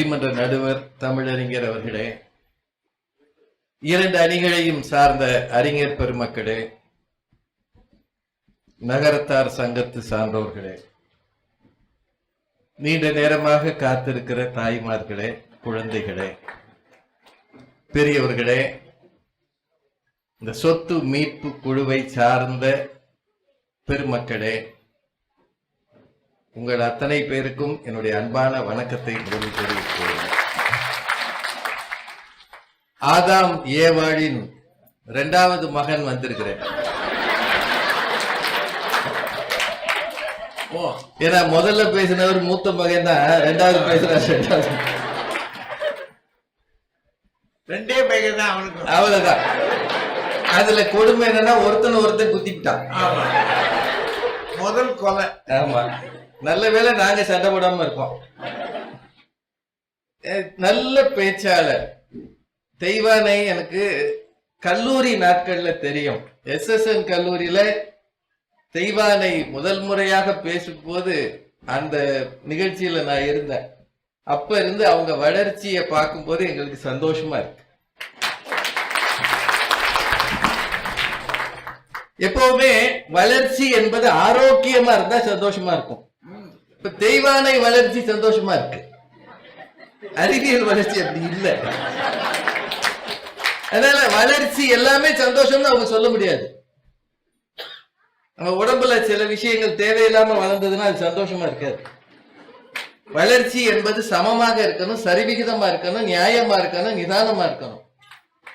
நீதிமன்ற நடுவர் தமிழறிஞர் அவர்களே இரண்டு அணிகளையும் சார்ந்த அறிஞர் பெருமக்களே நகரத்தார் சங்கத்து சார்ந்தவர்களே நீண்ட நேரமாக காத்திருக்கிற தாய்மார்களே குழந்தைகளே பெரியவர்களே இந்த சொத்து மீட்பு குழுவை சார்ந்த பெருமக்களே உங்கள் அத்தனை பேருக்கும் என்னுடைய அன்பான வணக்கத்தை முதலில் தெரிவித்துக் கொள்கிறேன். ஆதாம் ஏவாளின் இரண்டாவது மகன் வந்திருக்கிறேன். ஏன்னா முதல்ல பேசினவர் மூத்த மகன் தான் ரெண்டாவது பேசுறாரு ரெண்டாவது. ரெண்டே பையன் தான் அவனுக்கு. அவ்வளவுதான். அதுல கொடுமை என்னன்னா ஒருத்தன் ஒருத்தன் குத்திக்கிட்டான். ஆமா. முதல் கொலை. ஆமா. நல்ல வேளை நாங்க சண்டை போடாம இருக்கோம் நல்ல பேச்சாளர். தெய்வானை எனக்கு கல்லூரி நாட்கள்ல தெரியும். எஸ் எஸ்என் கல்லூரியில தெய்வானை முதல் முறையாக பேசும்போது அந்த நிகழ்ச்சியில நான் இருந்தேன். அப்ப இருந்து அவங்க வளர்ச்சியை பார்க்கும்போது எங்களுக்கு சந்தோஷமா இருக்கு. எப்பவுமே வளர்ச்சி என்பது ஆரோக்கியமா இருந்தா சந்தோஷமா இருக்கும். இப்ப தெய்வானை வளர்ச்சி சந்தோஷமா இருக்கு. அறிவியல் வளர்ச்சி அப்படி இல்லை. அதனால வளர்ச்சி எல்லாமே சந்தோஷம்னு அவங்க சொல்ல முடியாது. நம்ம உடம்புல சில விஷயங்கள் தேவையில்லாம வளர்ந்ததுன்னா அது சந்தோஷமா இருக்காது. வளர்ச்சி என்பது சமமாக இருக்கணும் சரிவிகிதமா இருக்கணும் நியாயமா இருக்கணும் நிதானமா இருக்கணும்.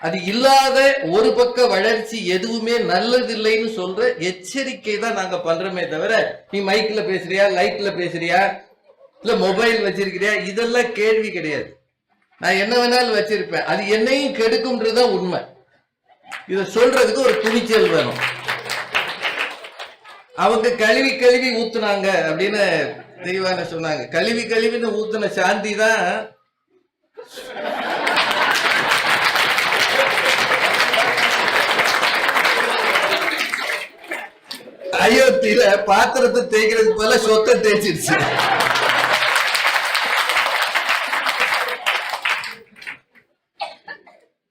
அது இல்லாத ஒரு பக்க வளர்ச்சி எதுவுமே நல்லதில்லைன்னு சொல்ற எச்சரிக்கை தான் நாங்க பண்றோமே தவிர நீ மைக்ல பேசுறியா லைட்ல பேசுறியா இல்ல மொபைல் வச்சிருக்கிறியா இதெல்லாம் கேள்வி கிடையாது. நான் என்ன வேணாலும் வச்சிருப்பேன். அது என்னையும் கெடுக்கும்ன்றதுதான் உண்மை. இத சொல்றதுக்கு ஒரு துணிச்சல் வேணும். அவங்க கழுவி கழுவி ஊத்துனாங்க அப்படின்னு தெய்வான சொன்னாங்க. கழுவி கழுவின்னு ஊத்துன சாந்தி தான் அயோத்தியில பாத்திரத்தை தேய்க்கிறதுக்கு போல சொத்தை தேய்ச்சிருச்சு.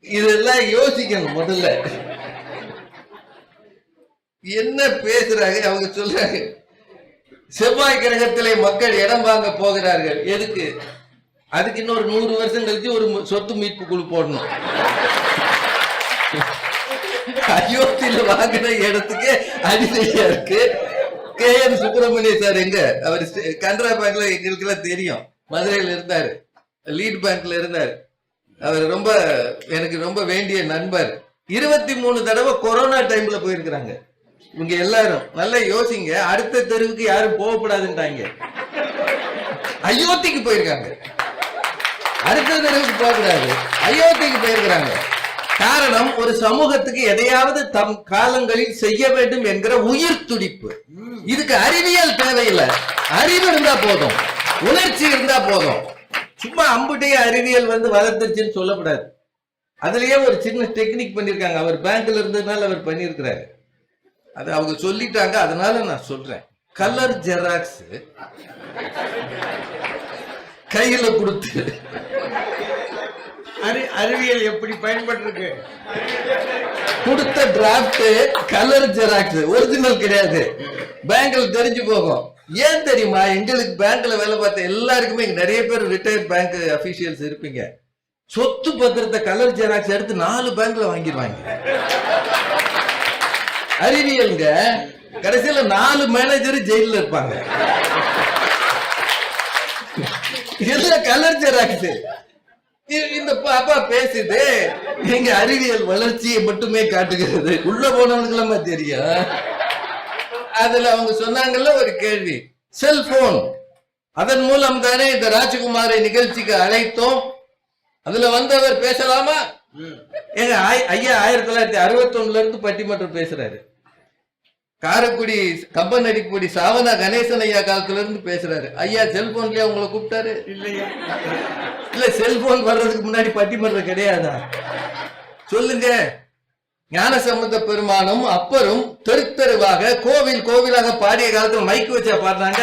இதெல்லாம் யோசிக்கணும் முதல்ல. என்ன பேசுறாங்க? அவங்க சொல்றாங்க செவ்வாய் கிரகத்திலே மக்கள் இடம் வாங்க போகிறார்கள். எதுக்கு? அதுக்கு இன்னொரு நூறு வருஷம் கழிச்சு ஒரு சொத்து மீட்பு குழு போடணும். அயோத்தியில வாங்கின இடத்துக்கு அடிமையா இருக்கு. கே என் சுப்பிரமணிய சார் எங்க? அவர் கனரா பேங்க்ல எங்களுக்கு எல்லாம் தெரியும். மதுரையில இருந்தாரு. லீட் பேங்க்ல இருந்தாரு. அவர் ரொம்ப எனக்கு ரொம்ப வேண்டிய நண்பர். இருபத்தி மூணு தடவை கொரோனா டைம்ல போயிருக்கிறாங்க. இவங்க எல்லாரும் நல்லா யோசிங்க. அடுத்த தெருவுக்கு யாரும் போகக்கூடாதுன்றாங்க அயோத்திக்கு போயிருக்காங்க. அடுத்த தெருவுக்கு போகக்கூடாது. அயோத்திக்கு போயிருக்கிறாங்க. காரணம் ஒரு சமூகத்துக்கு எதையாவது தம் காலங்களில் செய்ய வேண்டும் என்கிற உயிர் துடிப்பு. இதுக்கு அறிவியல் தேவையில்லை. அறிவு இருந்தா போதும். உணர்ச்சி இருந்தா போதும். சும்மா அம்புட்டையே அறிவியல் வந்து வளர்த்துருச்சுன்னு சொல்லக்கூடாது. அதுலயே ஒரு சின்ன டெக்னிக் பண்ணிருக்காங்க. அவர் பேங்க்ல இருந்ததுனால அவர் பண்ணியிருக்கிறாரு அது அவங்க சொல்லிட்டாங்க. அதனால நான் சொல்றேன். கலர் ஜெராக்ஸ் கையில கொடுத்து. அறிவியல் எப்படி பயன்பட்டிருக்கு? கொடுத்த டிராஃப்ட் கலர் ஜெராக்ஸ் ஒரிஜினல் கிடையாது. பேங்க்ல தெரிஞ்சு போகும். ஏன் தெரியுமா? எங்களுக்கு பேங்க்ல வேலை பார்த்த எல்லாருக்குமே நிறைய பேர் ரிட்டையர்ட் பேங்க் அபிஷியல்ஸ் இருப்பீங்க. சொத்து பத்திரத்தை கலர் ஜெராக்ஸ் எடுத்து நாலு பேங்க்ல வாங்கிடுவாங்க. அறிவியல்ங்க கடைசியில நாலு மேனேஜர் ஜெயில இருப்பாங்க. எல்லாம் கலர் ஜெராக்ஸ் இந்த பாப்பா பேசுது. எங்க அறிவியல் வளர்ச்சியை மட்டுமே காட்டுகிறது. உள்ள போனவனுக்கு தெரியும். அதுல அவங்க சொன்னாங்கல்ல ஒரு கேள்வி. செல்போன். அதன் மூலம் தானே இந்த ராஜகுமாரை நிகழ்ச்சிக்கு அழைத்தோம். அதுல வந்தவர் பேசலாமா? ஏங்க ஐயா ஆயிரத்தி தொள்ளாயிரத்தி அறுபத்தி ஒண்ணுல இருந்து பட்டிமன்றம் பேசுறாரு. காரைக்குடி கம்பன் அடிக்குடி சாவனா கணேசன் ஐயா காலத்துல இருந்து பேசுறாரு. ஐயா செல்போன்லயே உங்களை கூப்பிட்டாரு? இல்லையா? இல்ல செல்போன் வர்றதுக்கு முன்னாடி பட்டிமன்றம் கிடையாதா? சொல்லுங்க. ஞானசம்பந்த பெருமானும் அப்பரும் தெரு தெருவாக கோவில் கோவிலாக பாடிய காலத்துல மைக்கு வச்சா பாடுறாங்க.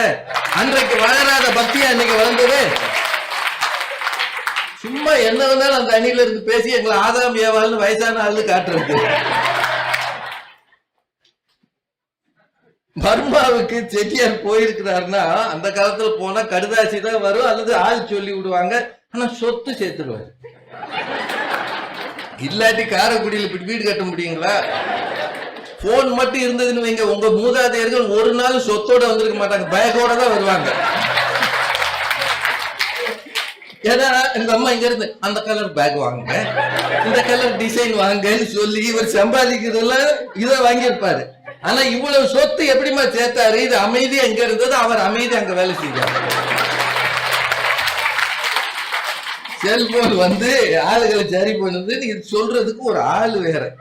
அன்றைக்கு வளராத பக்தியா இன்னைக்கு வளர்ந்தது? சும்மா என்ன வேணாலும் அந்த அணியில இருந்து பேசி எங்களை ஆதாம் ஏவாள்னு வயசான ஆளு காட்டுறது. பர்மாவுக்கு செட்டியார் போயிருக்கிறாருன்னா அந்த காலத்துல போனா கடுதாசி தான் வரும் அல்லது ஆள் சொல்லி விடுவாங்க. ஆனா சொத்து சேர்த்துருவாரு. இல்லாட்டி காரைக்குடியில இப்படி வீடு கட்ட முடியுங்களா? போன் மட்டும் இருந்ததுன்னு வைங்க உங்க மூதாதையர்கள் ஒரு நாள் சொத்தோட வந்திருக்க மாட்டாங்க பேக்கோட தான் வருவாங்க. ஏன்னா இந்த அம்மா இங்க இருந்து அந்த கலர் பேக் வாங்க இந்த கலர் டிசைன் வாங்கன்னு சொல்லி இவர் சம்பாதிக்கிறதுல இதை வாங்கியிருப்பாரு. ஆனா இவ்வளவு சொத்து எப்படிம்மா சேர்த்தாரு? இது அமைதி அங்க இருந்தது? அவர் அமைதி அங்க வேலை செய்தார். செல்போன் வந்து ஆளுகளை சரி பண்ணுது. நீங்க சொல்றதுக்கு ஒரு ஆள் வேற.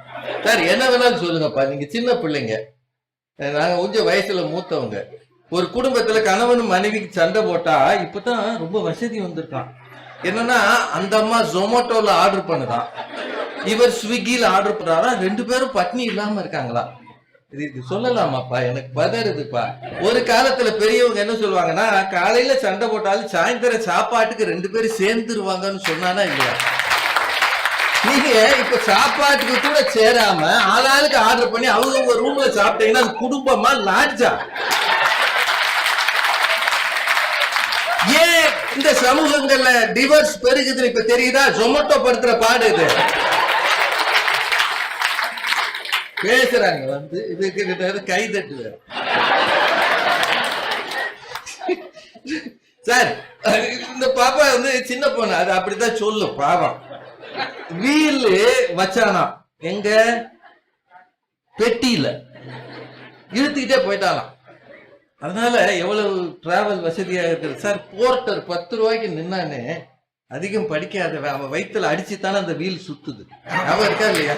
சார் என்ன வேணாலும் சொல்லுங்கப்பா. நீங்க சின்ன பிள்ளைங்க. நாங்க கொஞ்சம் வயசுல மூத்தவங்க. ஒரு குடும்பத்துல கணவன் மனைவிக்கு சண்டை போட்டா இப்பதான் ரொம்ப வசதி வந்திருக்கான். என்னன்னா அந்த அம்மா ஜொமேட்டோல ஆர்டர் பண்ணுதான். இவர் ஸ்விக்கில ஆர்டர் பண்றாரா? ரெண்டு பேரும் பட்னி இல்லாம இருக்காங்களா? இது சொல்லலாமாப்பா? எனக்கு பதறுதுப்பா ஒரு காலத்துல பெரியவங்க என்ன சொல்லுவாங்கன்னா காலையில சண்டை போட்டாலும் சாயந்தரம் சாப்பாட்டுக்கு ரெண்டு பேரும் சேர்ந்துருவாங்கன்னு சொன்னானா இல்லையா? நீங்க இப்ப சாப்பாட்டுக்கு கூட சேராம ஆளாளுக்கு ஆர்டர் பண்ணி அவங்க ரூம்ல சாப்பிட்டீங்கன்னா அது குடும்பமா லாட்ஜா? ஏன் இந்த சமூகங்கள்ல டிவோர்ஸ் பெருகுதுன்னு இப்ப தெரியுதா? ஜொமேட்டோ படுத்துற பாடு இது. பேசுறாங்க வந்து. இதுக்கு கிட்ட கை தட்டுவார் சார் இந்த பாப்பா வந்து சின்ன பொண்ணு. அது அப்படித்தான் சொல்லும் பாவம். வீல் வச்சானா. எங்க? பெட்டியில. இழுத்துக்கிட்டே போயிட்டாலாம் அதனால எவ்வளவு டிராவல் வசதியாக இருக்குது. சார் போர்ட்டர் பத்து ரூபாய்க்கு நின்னானே அதிகம் படிக்காத அவன் வயித்துல அடிச்சுத்தானே அந்த வீல் சுத்துது. அவன் இருக்கா இல்லையா?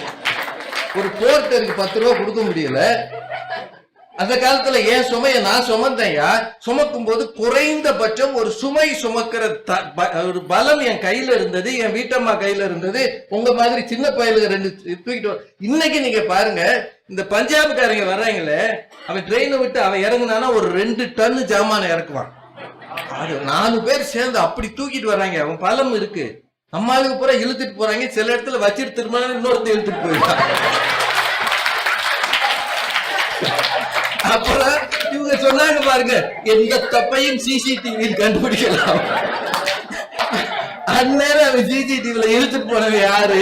ஒரு போர்ட்டருக்கு பத்து ரூபா கொடுக்க முடியல. அந்த காலத்துல ஏன் சுமைய நான் சுமந்தையா சுமக்கும் போது குறைந்தபட்சம் ஒரு சுமை சுமக்கிற த- ப- ஒரு பலம் என் கையில இருந்தது என் வீட்டம்மா கையில இருந்தது. உங்க மாதிரி சின்ன பயலுக்கு ரெண்டு தூக்கிட்டு இன்னைக்கு நீங்க பாருங்க இந்த பஞ்சாபுக்காரங்க வர்றாங்களே அவன் ட்ரெயினை விட்டு அவன் இறங்குனானா ஒரு ரெண்டு டன் ஜாமானை இறக்குவான். அது நாலு பேர் சேர்ந்து அப்படி தூக்கிட்டு வர்றாங்க அவன் பலம் இருக்கு. நம்ம ஆளுக்கு பூரா இழுத்துட்டு போறாங்க. சில இடத்துல வச்சிட்டு திரும்ப இன்னொருத்த இழுத்துட்டு போயிட்டாங்க அப்புறம் இவங்க சொன்னாங்க பாருங்க எந்த தப்பையும் சிசிடிவியில் கண்டுபிடிக்கலாம். அந்நேரம் அவன் சிசிடிவில இழுத்துட்டு போனது யாரு?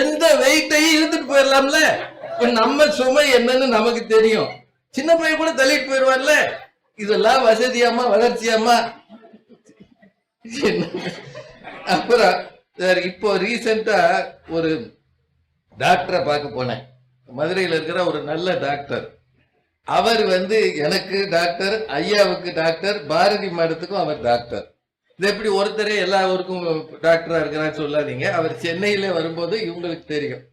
எந்த வெயிட்டையும் இழுத்துட்டு போயிடலாம்ல? நம்ம சுமை என்னன்னு நமக்கு தெரியும். சின்ன பையன் கூட தள்ளிட்டு போயிடுவார்ல இதெல்லாம் வசதியாமா வளர்ச்சியாமா அப்புறம் சார் இப்போ ரீசெண்டா ஒரு டாக்டரை பார்க்க போனேன். மதுரையில் இருக்கிற ஒரு நல்ல டாக்டர் அவர் வந்து எனக்கு டாக்டர் ஐயாவுக்கு டாக்டர் பாரதி மேடத்துக்கும் அவர் டாக்டர் இது எப்படி ஒருத்தரே எல்லா ஊருக்கும் டாக்டரா இருக்கிறான்னு சொல்லாதீங்க. அவர் சென்னையில வரும்போது இவங்களுக்கு தெரியும்.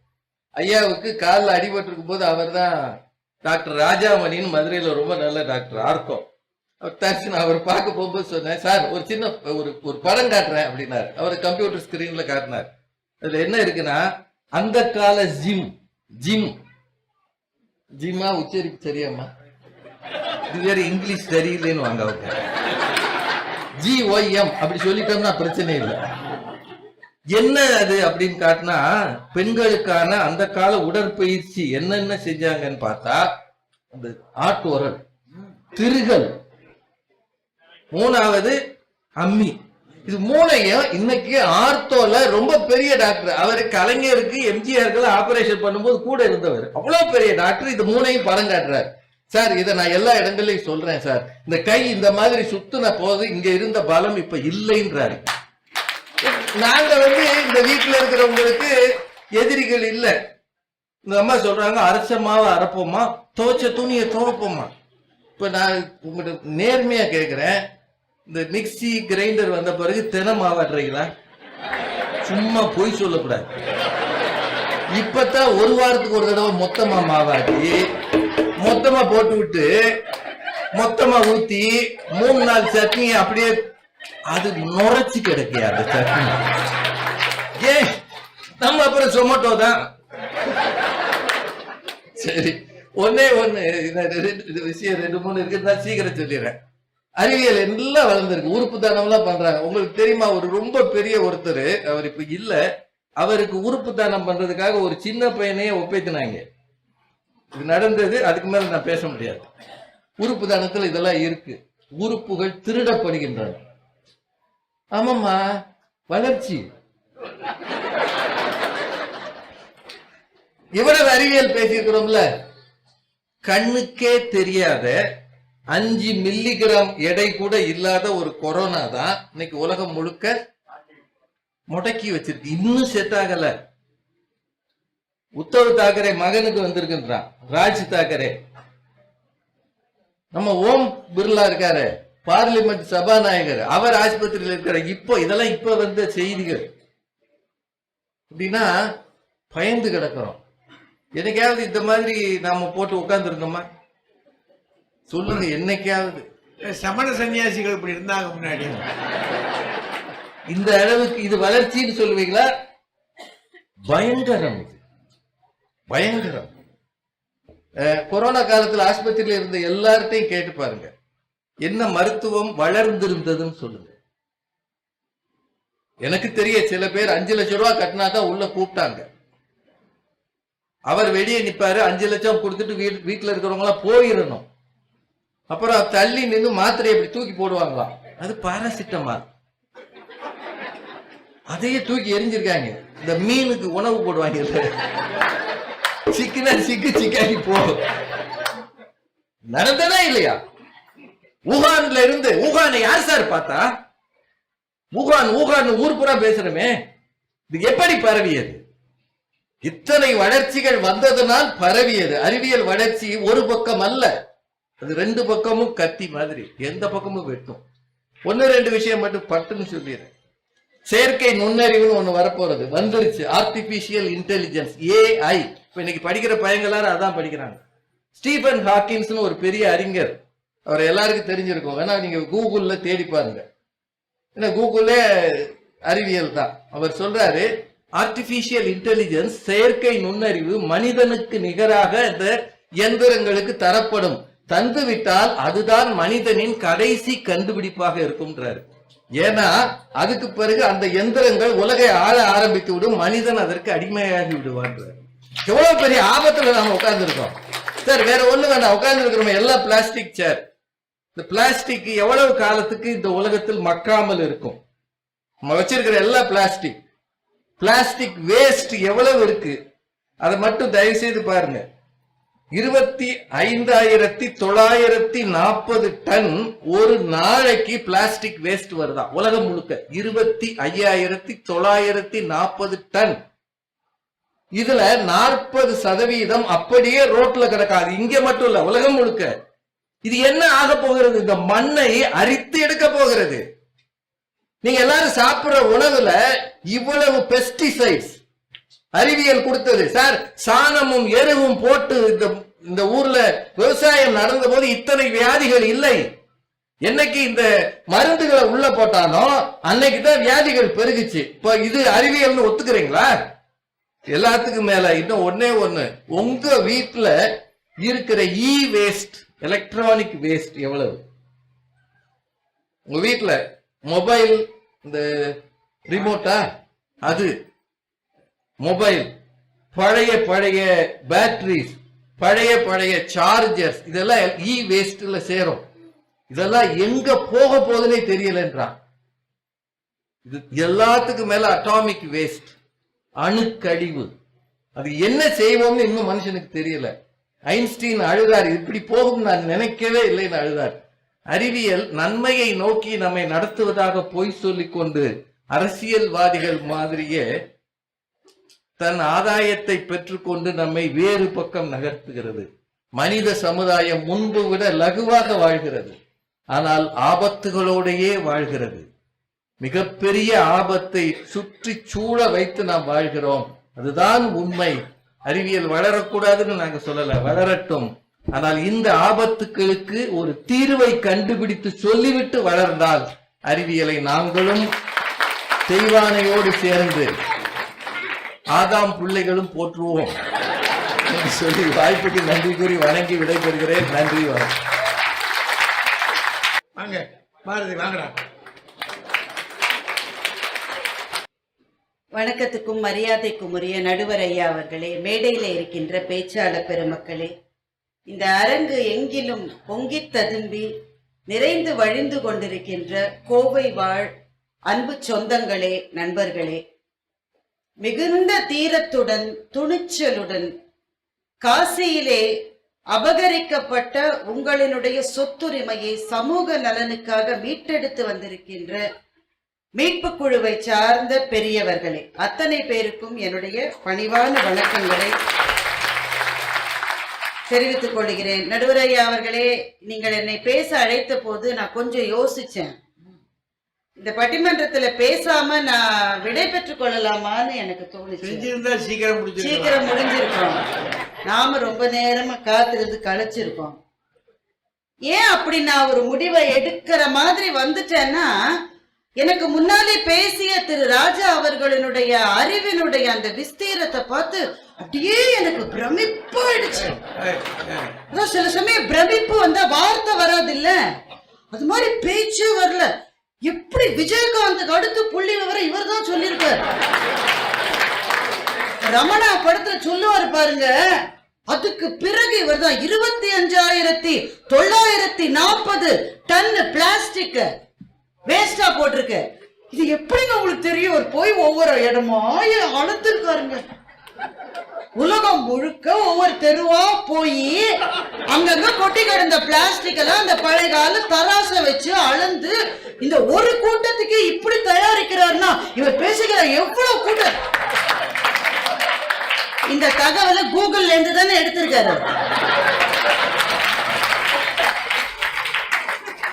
ஐயாவுக்கு காலில் அடிபட்டிருக்கும் போது அவர் தான் டாக்டர் ராஜாமணின்னு மதுரையில் ரொம்ப நல்ல டாக்டர் ஆர்த்தோ அவர் நான் அவர் பார்க்க போகும்போது சொன்னேன் சார் ஒரு சின்ன ஒரு ஒரு படம் காட்டுறேன் அப்படின்னார். அவர் கம்ப்யூட்டர் ஸ்கிரீன்ல காட்டினார். அதுல என்ன இருக்குன்னா அந்த கால ஜிம் ஜிம் ஜிம்மா உச்சரிப்பு சரியாம்மா? இது வேற இங்கிலீஷ் சரியில்லைன்னு வாங்க அவங்க. ஜிஒய்எம் அப்படி சொல்லிட்டோம்னா பிரச்சனை இல்லை. என்ன அது அப்படின்னு காட்டினா பெண்களுக்கான அந்த கால உடற்பயிற்சி என்னென்ன செஞ்சாங்கன்னு பார்த்தா அந்த ஆட்டு உரல் திருகல். மூணாவது அம்மி. இது மூணையும் இன்னைக்கு ஆர்த்தோல ரொம்ப பெரிய டாக்டர். அவர் கலைஞருக்கு எம்ஜிஆருக்கு ஆபரேஷன் பண்ணும்போது கூட இருந்தவர். அவ்வளவு பெரிய டாக்டர். இது மூணையும் படம் காட்டுறாரு. சார் இதை நான் எல்லா இடங்களையும் சொல்றேன் சார். இந்த கை இந்த மாதிரி சுத்தின போது இங்க இருந்த பலம் இப்ப இல்லைன்றாரு. நாங்க வந்து இந்த வீட்டுல இருக்கிறவங்களுக்கு எதிரிகள் இல்லை. இந்த அம்மா சொல்றாங்க அரைச்ச மாவை அரைப்போமா? துவைச்ச துணியை துவைப்போமா? இப்ப நான் உங்கள்கிட்ட நேர்மையா கேக்குறேன். இந்த மிக்ஸி கிரைண்டர் வந்த பிறகு தின மாவாடுறீங்களா சும்மா பொய் சொல்லக்கூடாது. இப்பதான் ஒரு வாரத்துக்கு ஒரு தடவை மொத்தமா மாவாட்டி மொத்தமா போட்டு விட்டு மொத்தமா ஊத்தி மூணு நாள் சட்னி அப்படியே அது நுரைச்சு கிடைக்கு அந்த சட்னி. ஏ நம்ம அப்புறம் சொமட்டோ தான். சரி ஒன்னே ஒண்ணு. விஷயம் ரெண்டு மூணு இருக்குன்னு நான் சீக்கிரம் சொல்லிடுறேன். அறிவியல் எல்லாம் வளர்ந்துருக்கு. உறுப்பு தானம்லாம் பண்றாங்க. உங்களுக்கு தெரியுமா ஒரு ரொம்ப பெரிய ஒருத்தர் அவர் இப்ப இல்ல அவருக்கு உறுப்பு தானம் பண்றதுக்காக ஒரு சின்ன பையனையே ஒப்பைத்தினாங்க. இது நடந்தது அதுக்கு மேல நான் பேச முடியாது. உறுப்பு தானத்துல இதெல்லாம் இருக்கு. உறுப்புகள் திருடப்படுகின்றன. ஆமாம்மா வளர்ச்சி. இவ்வளவு அறிவியல் பேசியிருக்கிறோம்ல? கண்ணுக்கே தெரியாத அஞ்சு மில்லிகிராம் எடை கூட இல்லாத ஒரு கொரோனா தான் இன்னைக்கு உலகம் முழுக்க முடக்கி வச்சிருக்கு. இன்னும் செட் ஆகல. உத்தவ் தாக்கரே மகனுக்கு வந்திருக்கின்றான். ராஜ் தாக்கரே. நம்ம ஓம் பிர்லா இருக்காரு. பார்லிமெண்ட் சபாநாயகர். அவர் ஆஸ்பத்திரியில் இருக்கிற இப்போ இதெல்லாம் இப்ப வந்த செய்திகள். அப்படின்னா பயந்து கிடக்கிறோம். எனக்காவது இந்த மாதிரி நாம போட்டு உட்கார்ந்துருந்தோமா? சொல்லுங்க என்னைக்காவது. சமண சன்னியாசிகள் இப்படி இருந்தாங்க முன்னாடி. இந்த அளவுக்கு இது வளர்ச்சின்னு சொல்லுவீங்களா? பயங்கரம் இது. பயங்கரம். கொரோனா காலத்துல ஆஸ்பத்திரியில இருந்த எல்லார்ட்டையும் கேட்டு பாருங்க. என்ன மருத்துவம் வளர்ந்திருந்ததுன்னு சொல்லுங்க. எனக்கு தெரிய சில பேர் அஞ்சு லட்சம் ரூபாய் கட்டினா தான் உள்ள கூப்பிட்டாங்க. அவர் வெளியே நிப்பாரு அஞ்சு லட்சம் கொடுத்துட்டு வீட் வீட்டுல இருக்கிறவங்க எல்லாம் போயிடணும் அப்புறம் தள்ளி நின்னு மாத்திரையை இப்படி தூக்கி போடுவாங்களாம் அது பாராசிட்டமால் அதையே தூக்கி எரிஞ்சிருக்காங்க. இந்த மீனுக்கு உணவு போடுவாங்க சிக்கினா சிக்கு சிக்காக்கி போகும். நடந்ததா இல்லையா? ஊகான்ல இருந்து ஊகானை யார் சார் பார்த்தா? ஊகான் ஊகான் ஊர் புறா பேசுறமே. இது எப்படி பரவியது? இத்தனை வளர்ச்சிகள் வந்ததுனால் பரவியது. அறிவியல் வளர்ச்சி ஒரு பக்கம் அல்ல. அது ரெண்டு பக்கமும் கத்தி மாதிரி. எந்த பக்கமும் வெட்டும். ஒன்னு ரெண்டு விஷயம் மட்டும் பட்டுன்னு சொல்லிடுறேன் செயற்கை நுண்ணறிவுன்னு ஒண்ணு வரப்போறது. வந்துருச்சு. ஆர்டிபிஷியல் இன்டெலிஜென்ஸ் ஏஐ இப்ப இன்னைக்கு படிக்கிற பையங்க அதான் படிக்கிறாங்க. ஸ்டீபன் ஹாக்கின்ஸ்னு ஒரு பெரிய அறிஞர். அவர் எல்லாருக்கும் தெரிஞ்சிருக்கும். வேணா நீங்க கூகுள்ல தேடி பாருங்க. ஏன்னா கூகுளே அறிவியல் தான். அவர் சொல்றாரு ஆர்டிபிஷியல் இன்டெலிஜென்ஸ் செயற்கை நுண்ணறிவு மனிதனுக்கு நிகராக இந்த இயந்திரங்களுக்கு தரப்படும். தந்து விட்டால் அதுதான் மனிதனின் கடைசி கண்டுபிடிப்பாக இருக்கும்ன்றாரு. ஏன்னா அதுக்கு பிறகு அந்த எந்திரங்கள் உலகை ஆள ஆரம்பித்து விடும் மனிதன் அதற்கு அடிமையாகி விடுவான்றார். எவ்வளவு பெரிய ஆபத்துல நாம உட்கார்ந்துருக்கோம். சார் வேற ஒண்ணு வேண்டாம் உட்கார்ந்துருக்கிறோம் எல்லாம் பிளாஸ்டிக் சேர் இந்த பிளாஸ்டிக் எவ்வளவு காலத்துக்கு இந்த உலகத்தில் மக்காமல் இருக்கும்? நம்ம வச்சிருக்கிற எல்லா பிளாஸ்டிக் பிளாஸ்டிக் வேஸ்ட் எவ்வளவு இருக்கு? அதை மட்டும் தயவு செய்து பாருங்க. இருபத்தி ஐந்தாயிரத்தி தொள்ளாயிரத்தி நாற்பது டன் ஒரு நாளைக்கு பிளாஸ்டிக் வேஸ்ட் வருதா? உலகம் முழுக்க. இருபத்தி ஐயாயிரத்தி தொள்ளாயிரத்தி நாற்பது டன். இதுல நாற்பது சதவீதம் அப்படியே ரோட்ல கிடக்காது இங்க மட்டும் இல்ல உலகம் முழுக்க. இது என்ன ஆக போகிறது? இந்த மண்ணை அரித்து எடுக்க போகிறது. நீங்க எல்லாரும் சாப்பிடுற உணவுல இவ்வளவு பெஸ்டிசைட்ஸ் அறிவியல் கொடுத்தது. சார் சாணமும் எருவும் போட்டு இந்த இந்த ஊர்ல விவசாயம் நடந்த போது இத்தனை வியாதிகள் இல்லை. என்னைக்கு இந்த மருந்துகளை உள்ள போட்டானோ அன்னைக்கு தான் வியாதிகள் பெருகுச்சு. இப்ப இது அறிவியல்னு ஒத்துக்கிறீங்களா? எல்லாத்துக்கும் மேல இன்னும் ஒன்னே ஒண்ணு. உங்க வீட்டுல இருக்கிற இ வேஸ்ட் எலக்ட்ரானிக் வேஸ்ட் எவ்வளவு? உங்க வீட்டுல மொபைல் இந்த ரிமோட்டா அது மொபைல் பழைய பழைய பேட்டரிஸ் பழைய பழைய சார்ஜர்ஸ் இதெல்லாம் e இ வேஸ்ட்ல சேரும். இதெல்லாம் எங்க போக போகுதுன்னே தெரியலன்றான் இது எல்லாத்துக்கும் மேல அட்டாமிக் வேஸ்ட் அணுக்கழிவு. அது என்ன செய்வோம்னு இன்னும் மனுஷனுக்கு தெரியல. ஐன்ஸ்டீன் அழுதார் இப்படி போகும் நான் நினைக்கவே இல்லைன்னு அழுதார். அறிவியல் நன்மையை நோக்கி நம்மை நடத்துவதாக பொய் சொல்லிக் கொண்டு அரசியல்வாதிகள் மாதிரியே தன் ஆதாயத்தை பெற்றுக்கொண்டு நம்மை வேறு பக்கம் நகர்த்துகிறது. மனித சமுதாயம் முன்பு விட லகுவாக வாழ்கிறது. ஆனால் ஆபத்துகளோடையே வாழ்கிறது. மிகப்பெரிய ஆபத்தை சுற்றி சூழ வைத்து நாம் வாழ்கிறோம். அதுதான் உண்மை. அறிவியல் வளரக்கூடாதுன்னு நாங்க சொல்லல வளரட்டும். ஆனால் இந்த ஆபத்துக்களுக்கு ஒரு தீர்வை கண்டுபிடித்து சொல்லிவிட்டு வளர்ந்தால் அறிவியலை நாங்களும் தெய்வானையோடு சேர்ந்து ஆதாம் பிள்ளைகளும் போற்றுவோம். சொல்லி வாய்ப்புக்கு நன்றி கூறி வணங்கி விடைபெறுகிறேன். நன்றி வணக்கம். வாங்க பாரதி வாங்கடா. வணக்கத்துக்கும் மரியாதைக்கும் உரிய நடுவர் ஐயா அவர்களே மேடையில இருக்கின்ற பேச்சாளர் பெருமக்களே இந்த அரங்கு எங்கிலும் பொங்கித் ததும்பி நிறைந்து வழிந்து கொண்டிருக்கின்ற கோவை வாழ் அன்பு சொந்தங்களே நண்பர்களே மிகுந்த தீரத்துடன் துணிச்சலுடன் காசியிலே அபகரிக்கப்பட்ட உங்களினுடைய சொத்துரிமையை சமூக நலனுக்காக மீட்டெடுத்து வந்திருக்கின்ற மீட்பு குழுவை சார்ந்த பெரியவர்களே அத்தனை பேருக்கும் என்னுடைய பணிவான வணக்கங்களை தெரிவித்துக் கொள்கிறேன். நடுவரையா அவர்களே நீங்கள் என்னை பேச அழைத்த போது நான் கொஞ்சம் யோசிச்சேன். இந்த பட்டிமன்றத்துல பேசாம நான் விடை பெற்றுக் கொள்ளலாமான்னு எனக்கு தோணுச்சு. செஞ்சிருந்தா சீக்கிரம் சீக்கிரம் முடிஞ்சிருக்கோம். நாம ரொம்ப நேரமா காத்திருந்து களைச்சிருக்கோம் ஏன் அப்படி நான் ஒரு முடிவை எடுக்கிற மாதிரி வந்துட்டேன்னா எனக்கு முன்னாலே பேசிய திரு ராஜா அவர்களினுடைய அறிவினுடைய அந்த விஸ்தீரத்தை பார்த்து அப்படியே எனக்கு பிரமிப்பாயிடுச்சு ஏய், ஏய். அதான் சில சமயம் பிரமிப்பு வந்தா வார்த்தை வராது இல்ல அது மாதிரி பேச்சு வரல. எப்படி விஜயகாந்துக்கு அடுத்து புள்ளி விவரம் இவர் தான் சொல்லியிருக்காரு ரமணா படத்துல சொல்லுவாரு பாருங்க அதுக்கு பிறகு இவர் தான் இருபத்தி அஞ்சாயிரத்தி தொள்ளாயிரத்தி நாற்பது டன் பிளாஸ்டிக் வேஸ்டா போட்டிருக்கு. இது எப்படிங்க உங்களுக்கு தெரியும்? ஒரு போய் ஒவ்வொரு இடமா அளந்திருக்காருங்க. உலகம் முழுக்க ஒவ்வொரு தெருவா போய் அங்கங்க கொட்டி கிடந்த பிளாஸ்டிக் எல்லாம் அந்த பழைய கால தராச வச்சு அளந்து இந்த ஒரு கூட்டத்துக்கு இப்படி தயாரிக்கிறாருன்னா இவர் பேசுகிற எவ்வளவு கூட்டம்? இந்த தகவலை கூகுள்ல இருந்து தானே எடுத்திருக்காரு.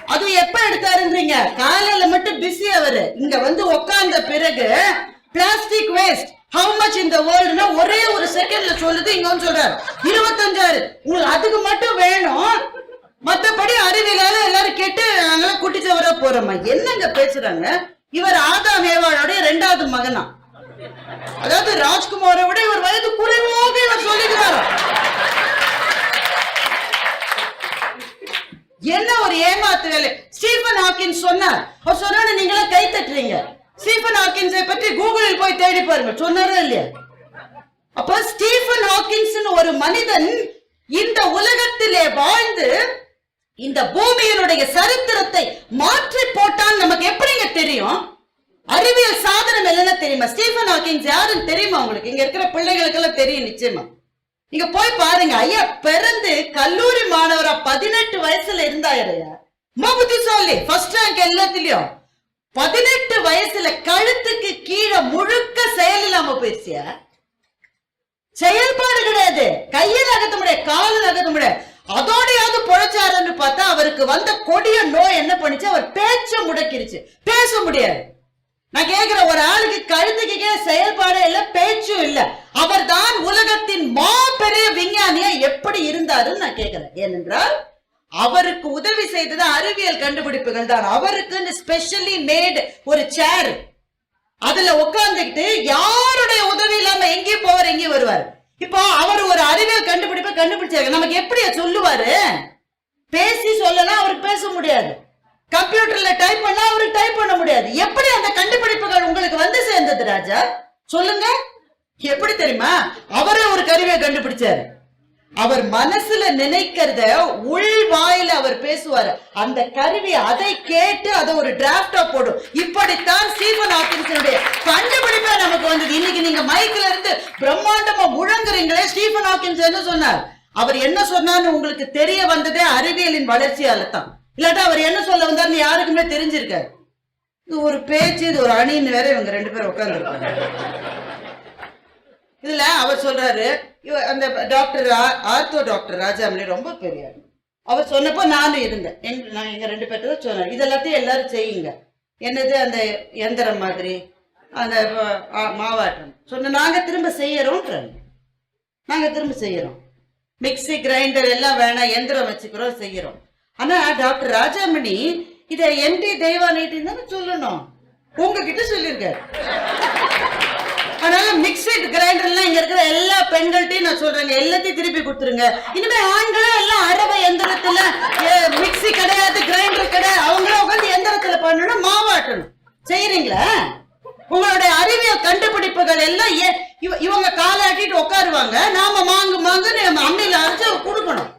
அது எப்ப எடுத்தாருன்றீங்க? காலையில மட்டும் பிஸி அவரு. இங்க வந்து உட்கார்ந்த பிறகு பிளாஸ்டிக் வேஸ்ட் ஹவு மச் இந்த வேர்ல்டுனா ஒரே ஒரு செகண்ட்ல சொல்லுது இங்க வந்து சொல்றாரு. இருபத்தஞ்சாயிரம் உங்களுக்கு அதுக்கு மட்டும் வேணும். மத்தபடி அறிவியலால எல்லாரும் கேட்டு நாங்களாம் குட்டிச்சவரா போறோம்மா. என்னங்க பேசுறாங்க? இவர் ஆதாம் ஏவாளுடைய ரெண்டாவது மகனா? அதாவது ராஜ்குமாரை விட இவர் வயது குறைவாக இவர் சொல்லிக்கிறார்? என்ன ஒரு ஏமாத்து வேலை? ஸ்டீஃபன் ஹாக்கின் சொன்னார். அவர் சொன்னாரு நீங்களாம் கை தட்டுறீங்க. ஸ்டீஃபன் ஹாக்கின்ஸை பற்றி கூகுளில் போய் தேடி பாருங்க. சொன்னாரா இல்லையா? அப்ப ஸ்டீஃபன் ஹாக்கின்ஸ் ஒரு மனிதன் இந்த உலகத்திலே வாழ்ந்து இந்த பூமியினுடைய சரித்திரத்தை மாற்றி போட்டான் நமக்கு எப்படிங்க தெரியும்? அறிவியல் சாதனம் என்னன்னு தெரியுமா? ஸ்டீஃபன் ஹாக்கிங்ஸ் யாருன்னு தெரியுமா உங்களுக்கு? இங்க இருக்கிற பிள்ளைகளுக்கு எல்லாம் தெரியும் நிச்சயமா. நீங்க போய் பாருங்க. ஐயா பிறந்து கல்லூரி மாணவரா பதினெட்டு வயசுல இருந்தாருயா? மகுதி புத்திசாலி ஃபர்ஸ்ட் ரேங்க் எல்லாத்துலயும். பதினெட்டு வயசுல கழுத்துக்கு கீழே முழுக்க செயல் இல்லாம போயிடுச்சியா செயல்பாடு கிடையாது. கையில் அகத்த முடியாது காலில் அகத்த முடியாது. அதோடையாவது பொழைச்சாருன்னு பார்த்தா அவருக்கு வந்த கொடிய நோய் என்ன பண்ணுச்சு? அவர் பேச்ச முடக்கிருச்சு. பேச முடியாது. நான் கேக்குற ஒரு ஆளுக்கு கழுத்துக்கு கீழே செயல்பாடு இல்ல பேச்சும் இல்ல. அவர் தான் உலகத்தின் மாபெரிய விஞ்ஞானியா எப்படி இருந்தாருன்னு நான் கேக்குறேன். ஏனென்றால் அவருக்கு உதவி செய்தது அறிவியல் கண்டுபிடிப்புகள் தான். அவருக்கு ஸ்பெஷலி மேட் ஒரு சேர் அதுல உட்கார்ந்துக்கிட்டு யாருடைய உதவி இல்லாம எங்கேயும் போவார் எங்கேயும் வருவார். இப்போ அவர் ஒரு அறிவியல் கண்டுபிடிப்பை கண்டுபிடிச்சாரு நமக்கு எப்படி சொல்லுவாரு? பேசி சொல்லனா அவருக்கு பேச முடியாது. கம்ப்யூட்டர்ல டைப் பண்ணா அவருக்கு டைப் பண்ண முடியாது. எப்படி அந்த கண்டுபிடிப்புகள் உங்களுக்கு வந்து சேர்ந்தது ராஜா? சொல்லுங்க. எப்படி தெரியுமா? அவரே ஒரு கருவியை கண்டுபிடிச்சாரு. அவர் மனசுல நினைக்கிறத உள் வாயில அவர் பேசுவாரு. அந்த கருவி அதை கேட்டு அதை ஒரு டிராப்டா போடும். இப்படித்தான் ஸ்டீபன் ஹாக்கின்ஸனுடைய கண்டுபிடிப்பா நமக்கு வந்தது. இன்னைக்கு நீங்க மைக்ல இருந்து பிரம்மாண்டமா முழங்குறீங்களே ஸ்டீபன் ஹாக்கின்ஸ் என்ன சொன்னார்? அவர் என்ன சொன்னார்னு உங்களுக்கு தெரிய வந்ததே அறிவியலின் வளர்ச்சியால தான் இல்லாட்டா அவர் என்ன சொல்ல வந்தாருன்னு யாருக்குமே தெரிஞ்சிருக்காரு இது ஒரு பேச்சு இது ஒரு அணின்னு வேற இவங்க ரெண்டு பேரும் உட்கார்ந்துருக்காங்க. இதுல அவர் சொல்றாரு அந்த டாக்டர் ஆ- ஆர்த்தோ டாக்டர் ராஜாமணி ரொம்ப பெரியார். அவர் சொன்னப்போ நானும் இருந்தேன். எங்க நான் எங்க ரெண்டு பேர்ட்ட சொன்னேன். இது எல்லாத்தையும் எல்லாரும் செய்யுங்க. என்னது அந்த எந்திரம் மாதிரி? அந்த மாவாட்டம். சொன்ன நாங்க திரும்ப செய்யறோம்ன்றாங்க நாங்க திரும்ப செய்யறோம். மிக்ஸி கிரைண்டர் எல்லாம் வேணாம் எந்திரம் வச்சுக்கிறோம் செய்யறோம். ஆனா டாக்டர் ராஜாமணி இதை என்டி தெய்வானிட்டின்னு தானே சொல்லணும். உங்ககிட்ட சொல்லியிருக்காரு. அதனால மிக்சட் கிரைண்டர்லாம் இங்க இருக்கிற எல்லா பெண்கள்ட்டையும் நான் சொல்றேங்க. எல்லாத்தையும் திருப்பி கொடுத்துருங்க. இனிமே ஆண்களும் எல்லாம் அரவை எந்திரத்துல மிக்ஸி கிடையாது கிரைண்டர் கிடையாது. அவங்களும் உட்காந்து எந்திரத்துல பண்ணணும் மாவாட்டணும் செய்யறீங்களா உங்களுடைய அறிவியல் கண்டுபிடிப்புகள் எல்லாம் ஏ- இவ- இவங்க காலாட்டிட்டு உட்காருவாங்க. நாம மாங்கு மாங்குன்னு நம்ம அரைச்சு கொடுக்கணும்.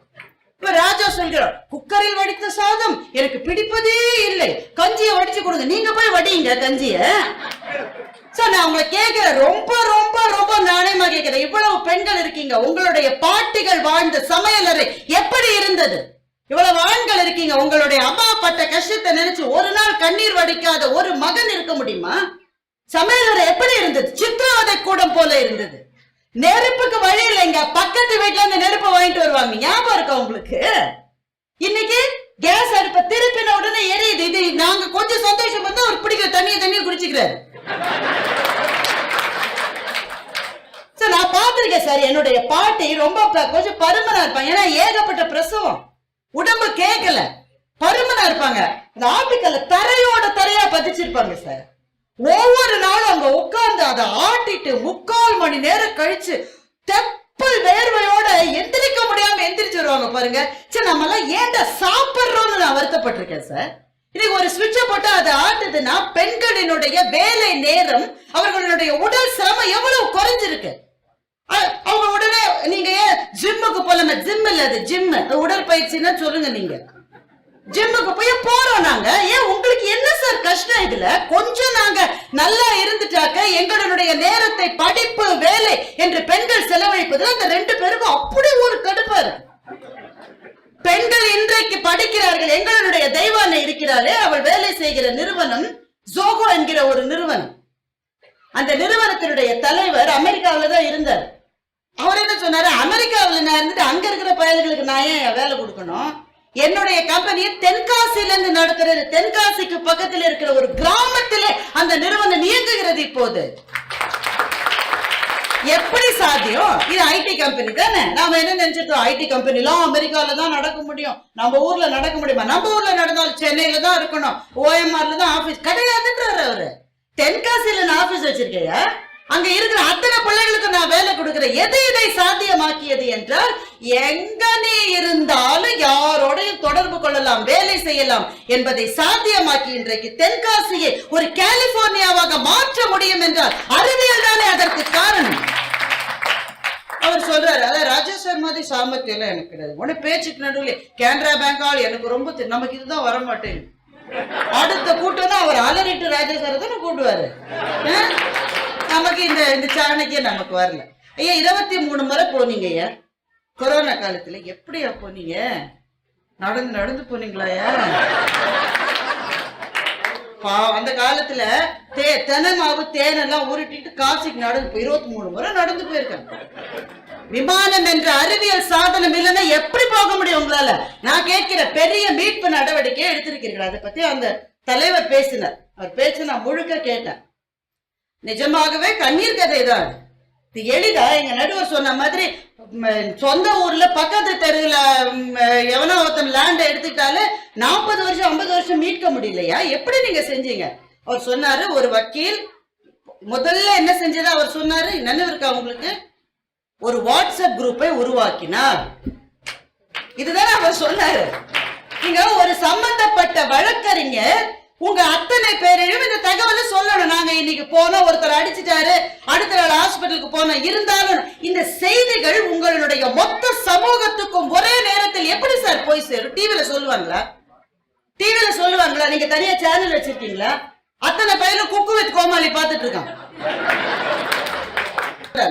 இப்ப ராஜா சொல்கிறார் குக்கரில் வடித்த சாதம் எனக்கு பிடிப்பதே இல்லை. கஞ்சியை வடிச்சு கொடுங்க. நீங்க போய் வடிங்க கஞ்சிய. சார் நான் உங்களை கேட்கிறேன். ரொம்ப ரொம்ப ரொம்ப நாணயமா கேட்கிறேன். இவ்வளவு பெண்கள் இருக்கீங்க. உங்களுடைய பாட்டிகள் வாழ்ந்த சமையலறை எப்படி இருந்தது? இவ்வளவு ஆண்கள் இருக்கீங்க. உங்களுடைய அம்மா பட்ட கஷ்டத்தை நினைச்சு ஒரு நாள் கண்ணீர் வடிக்காத ஒரு மகன் இருக்க முடியுமா? சமையலறை எப்படி இருந்தது? சித்திரவதை கூடம் போல இருந்தது. நெருப்புக்கு வழி இல்லைங்க. பக்கத்து வீட்டுல அந்த நெருப்பு வாங்கிட்டு வருவாங்க. ஞாபகம் இருக்கா உங்களுக்கு? இன்னைக்கு கேஸ் அடுப்பை திருப்பின உடனே எரியுது. இது நாங்க கொஞ்சம் சந்தோஷம் வந்து அவர் பிடிக்கிற தண்ணியை தண்ணியை குடிச்சுக்கிறாரு. சார் நான் பார்த்திருக்கேன் சார் என்னுடைய பாட்டி ரொம்ப கொஞ்சம் பருமனா இருப்பாங்க. ஏன்னா ஏகப்பட்ட பிரசவம். உடம்பு கேட்கல பருமனா இருப்பாங்க. இந்த ஆட்டுக்கல்ல தரையோட தரையா பதிச்சிருப்பாங்க சார் ஒவ்வொரு நாளும் அங்க உட்கார்ந்து அதை ஆட்டிட்டு முக்கால் மணி நேரம் கழிச்சு தெப்பல் வேர்வையோட எந்திரிக்க முடியாம எந்திரிச்சு வருவாங்க பாருங்க. சரி நம்ம எல்லாம் ஏன்டா சாப்பிடுறோம்னு நான் வருத்தப்பட்டிருக்கேன் சார். இன்னைக்கு ஒரு சுவிட்ச போட்டு அதை ஆட்டுதுன்னா பெண்களினுடைய வேலை நேரம் அவர்களுடைய உடல் சிரமம் எவ்வளவு குறைஞ்சிருக்கு? அவங்க உடனே நீங்க ஏன் ஜிம்முக்கு போலாம ஜிம் இல்ல அது ஜிம் உடற்பயிற்சின்னா சொல்லுங்க நீங்க. ஜிம்முக்கு போய் போறோம் நாங்க. ஏன் உங்களுக்கு என்ன சார் கஷ்டம் இதுல? கொஞ்சம் நாங்க நல்லா இருந்துட்டாக்க எங்களுடைய நேரத்தை படிப்பு வேலை என்று பெண்கள் செலவழிப்பதில் அந்த ரெண்டு பேருக்கும் அப்படி ஒரு கடுப்பாரு பெண்கள் இன்றைக்கு படிக்கிறார்கள் எங்களுடைய தெய்வானை இருக்கிறாளே அவள் வேலை செய்கிற நிறுவனம் ஜோகோ என்கிற ஒரு நிறுவனம். அந்த நிறுவனத்தினுடைய தலைவர் அமெரிக்காவில தான் இருந்தார். அவர் என்ன சொன்னாரு? அமெரிக்காவில் நான் இருந்துட்டு அங்க இருக்கிற பயல்களுக்கு நான் ஏன் வேலை கொடுக்கணும்? என்னுடைய கம்பெனியை தென்காசியில இருந்து நடத்துறது தென்காசிக்கு பக்கத்தில் இருக்கிற ஒரு கிராமத்திலே அந்த நிறுவனம் இயங்குகிறது இப்போது. எப்படி சாத்தியம்? இது ஐடி கம்பெனி தானே. நாம என்ன நினைச்சிட்டோம் ஐடி கம்பெனிலாம் அமெரிக்கால தான் நடக்க முடியும். நம்ம ஊர்ல நடக்க முடியுமா? நம்ம ஊர்ல நடந்தாலும் சென்னையில தான் இருக்கணும். ஓஎம்ஆர்ல தான் ஆபீஸ் கிடையாதுன்றாரு அவரு. தென்காசியில நான் ஆபீஸ் வச்சிருக்கையா? அங்க இருக்கிற அத்தனை பிள்ளைகளுக்கு எது இதை சாத்தியமாக்கியது என்றால் எங்க நீ இருந்தாலும் யாரோடையும் தொடர்பு கொள்ளலாம் வேலை செய்யலாம் என்பதை சாத்தியமாக்கி இன்றைக்கு தென்காசியை ஒரு கலிபோர்னியாவாக மாற்ற முடியும் என்றால் அறிவியல் தானே அதற்கு காரணம். அவர் சொல்றாரு அதான் ராஜேஸ்வர் மாதிரி சாமர்த்தியம் எல்லாம் எனக்கு கிடையாது. உடனே பேச்சுக்கு நடுவில் கேனரா பேங்க் ஆள் எனக்கு ரொம்ப நமக்கு இதுதான் வர மாட்டேங்குது அடுத்த கூட்டம் தான் அவர் அலறிட்டு ராஜேஸ்வரத்தை சார் கூட்டுவாரு. நமக்கு இந்த இந்த சாணக்கியம் நமக்கு வரல. ஐயா இருபத்தி மூணு முறை போனீங்க ஐயா. கொரோனா காலத்துல எப்படியா போனீங்க? நடந்து நடந்து போனீங்களா பாவம், அந்த காலத்துல தே தெனை மாவு தேனெல்லாம் உருட்டிட்டு காசிக்கு நடந்து போய் இருபத்தி மூணு முறை நடந்து போயிருக்காங்க விமானம் என்ற அறிவியல் சாதனம் இல்லைன்னா எப்படி போக முடியும் உங்களால? நான் கேட்கிற பெரிய மீட்பு நடவடிக்கை எடுத்திருக்கிறீர்கள். அதை பத்தி அந்த தலைவர் பேசினார். அவர் பேச்சு நான் முழுக்க கேட்டேன். நிஜமாகவே கண்ணீர் கதை தான் எளிதா எங்க நடுவர் சொன்ன மாதிரி சொந்த ஊர்ல பக்கத்து தெருவில் எவனோ ஒருத்தன் லேண்டை எடுத்துக்கிட்டாலே நாற்பது வருஷம் ஐம்பது வருஷம் மீட்க முடியலையா? எப்படி நீங்க செஞ்சீங்க? அவர் சொன்னாரு ஒரு வக்கீல் முதல்ல என்ன செஞ்சது அவர் சொன்னாரு? நினைவு இருக்கா உங்களுக்கு? ஒரு வாட்ஸ்அப் குரூப்பை உருவாக்கினார். இதுதானே அவர் சொன்னாரு. நீங்க ஒரு சம்பந்தப்பட்ட வழக்கறிஞர் உங்க அத்தனை பேரையும் இந்த தகவலை சொல்லணும். நாங்க இன்னைக்கு போனோம் ஒருத்தர் அடிச்சிட்டாரு அடுத்த நாள் ஹாஸ்பிட்டலுக்கு போனோம் இருந்தாலும் இந்த செய்திகள் உங்களுடைய மொத்த சமூகத்துக்கும் ஒரே நேரத்தில் எப்படி சார் போய் சேரும்? டிவில சொல்லுவாங்களா? டிவில சொல்லுவாங்களா? நீங்க தனியா சேனல் வச்சிருக்கீங்களா? அத்தனை பையனும் குக்கு வித் கோமாளி பார்த்துட்டு இருக்கான்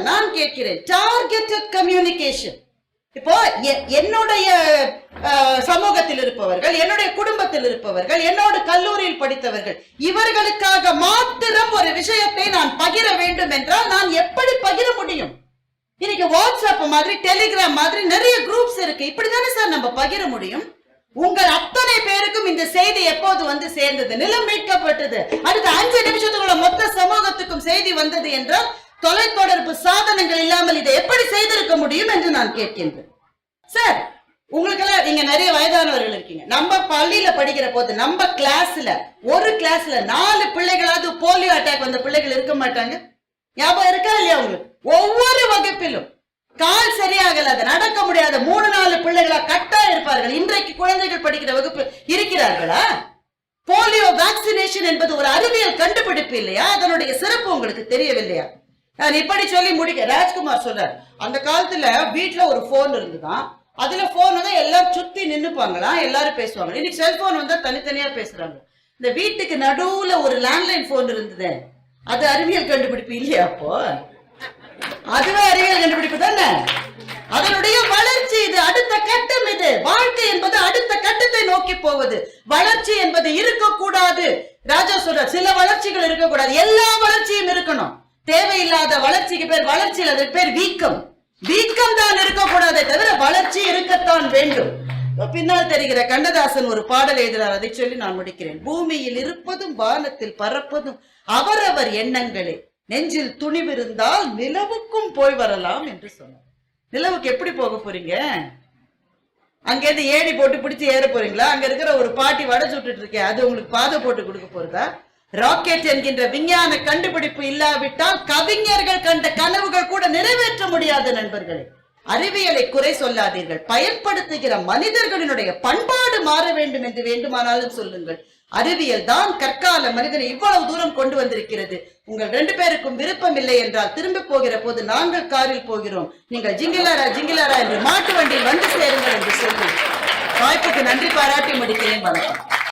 நான் கேட்கிறேன் டார்கெட்டட் கம்யூனிகேஷன் இப்போ எ- என்னுடைய சமூகத்தில் இருப்பவர்கள் என்னுடைய குடும்பத்தில் இருப்பவர்கள் என்னோட கல்லூரியில் படித்தவர்கள் இவர்களுக்காக மாத்திரம் ஒரு விஷயத்தை நான் பகிர வேண்டும் என்றால் நான் எப்படி பகிர முடியும்? இன்னைக்கு வாட்ஸ்அப் மாதிரி டெலிகிராம் மாதிரி நிறைய குரூப்ஸ் இருக்கு. இப்படிதானே சார் நம்ம பகிர முடியும்? உங்கள் அத்தனை பேருக்கும் இந்த செய்தி எப்போது வந்து சேர்ந்தது? நிலம் மீட்கப்பட்டது அடுத்த அஞ்சு நிமிஷத்துக்குள்ள மொத்த சமூகத்துக்கும் செய்தி வந்தது என்றால் தொலைத்தொடர்பு சாதனங்கள் இல்லாமல் இதை எப்படி செய்திருக்க முடியும் என்று நான் கேட்கின்றேன். சார் உங்களுக்கெல்லாம் நீங்க நிறைய வயதானவர்கள் இருக்கீங்க. நம்ம பள்ளியில படிக்கிற போது நம்ம கிளாஸ்ல ஒரு கிளாஸ்ல நாலு பிள்ளைகளாவது போலியோ அட்டாக் வந்த பிள்ளைகள் இருக்க மாட்டாங்க? ஞாபகம் இருக்கா இல்லையா உங்களுக்கு? ஒவ்வொரு வகுப்பிலும் கால் சரியாகல அது நடக்க முடியாத மூணு நாலு பிள்ளைகளா கட்டா இருப்பார்கள். இன்றைக்கு குழந்தைகள் படிக்கிற வகுப்பு இருக்கிறார்களா? போலியோ வேக்சினேஷன் என்பது ஒரு அறிவியல் கண்டுபிடிப்பு இல்லையா? அதனுடைய சிறப்பு உங்களுக்கு தெரியவில்லையா? நான் இப்படி சொல்லி முடிக்க ராஜ்குமார் சொல்றார். அந்த காலத்துல வீட்டுல ஒரு போன் இருந்துதான். அதுல போன் வந்து எல்லாரும் சுத்தி நின்னுப்பாங்களாம் எல்லாரும் பேசுவாங்க இன்னைக்கு செல்போன் வந்தா தனித்தனியா பேசுறாங்க. இந்த வீட்டுக்கு நடுவுல ஒரு லேண்ட்லைன் போன் இருந்தது. அது அறிவியல் கண்டுபிடிப்பு இல்லையா அப்போ? அதுவே அறிவியல் கண்டுபிடிப்பு தானே? அதனுடைய வளர்ச்சி இது அடுத்த கட்டம் இது. வாழ்க்கை என்பது அடுத்த கட்டத்தை நோக்கி போவது. வளர்ச்சி என்பது இருக்கக்கூடாது. ராஜா சொல்ற சில வளர்ச்சிகள் இருக்கக்கூடாது. எல்லா வளர்ச்சியும் இருக்கணும். தேவையில்லாத வளர்ச்சிக்கு பேர் வளர்ச்சியில் அதற்கு பேர் வீக்கம். வீக்கம் தான் இருக்கக்கூடாதே தவிர வளர்ச்சி இருக்கத்தான் வேண்டும். பின்னால் தெரிகிற கண்ணதாசன் ஒரு பாடல் எழுதினார். அதை சொல்லி நான் முடிக்கிறேன். பூமியில் இருப்பதும் வானத்தில் பறப்பதும் அவரவர் எண்ணங்களே. நெஞ்சில் துணிவிருந்தால் நிலவுக்கும் போய் வரலாம் என்று சொன்னார். நிலவுக்கு எப்படி போக போறீங்க? அங்கேருந்து ஏணி போட்டு பிடிச்சி ஏற போறீங்களா? அங்க இருக்கிற ஒரு பாட்டி வடை சுட்டுட்டு இருக்கேன் அது உங்களுக்கு பாதை போட்டு கொடுக்க போறதா? ராக்கெட் என்கின்ற விஞ்ஞான கண்டுபிடிப்பு இல்லாவிட்டால் கவிஞர்கள் கண்ட கனவுகள் கூட நிறைவேற்ற முடியாது நண்பர்களே. அறிவியலை குறை சொல்லாதீர்கள். பயன்படுத்துகிற மனிதர்களினுடைய பண்பாடு மாற வேண்டும் என்று வேண்டுமானாலும் சொல்லுங்கள். அறிவியல் தான் கற்கால மனிதனை இவ்வளவு தூரம் கொண்டு வந்திருக்கிறது. உங்கள் ரெண்டு பேருக்கும் விருப்பம் இல்லை என்றால் திரும்ப போகிற போது நாங்கள் காரில் போகிறோம். நீங்கள் ஜிங்கிலாரா ஜிங்கிலாரா என்று மாட்டு வண்டியில் வந்து சேருங்கள் என்று சொல்லி வாய்ப்புக்கு நன்றி பாராட்டி முடிக்கிறேன். வணக்கம்.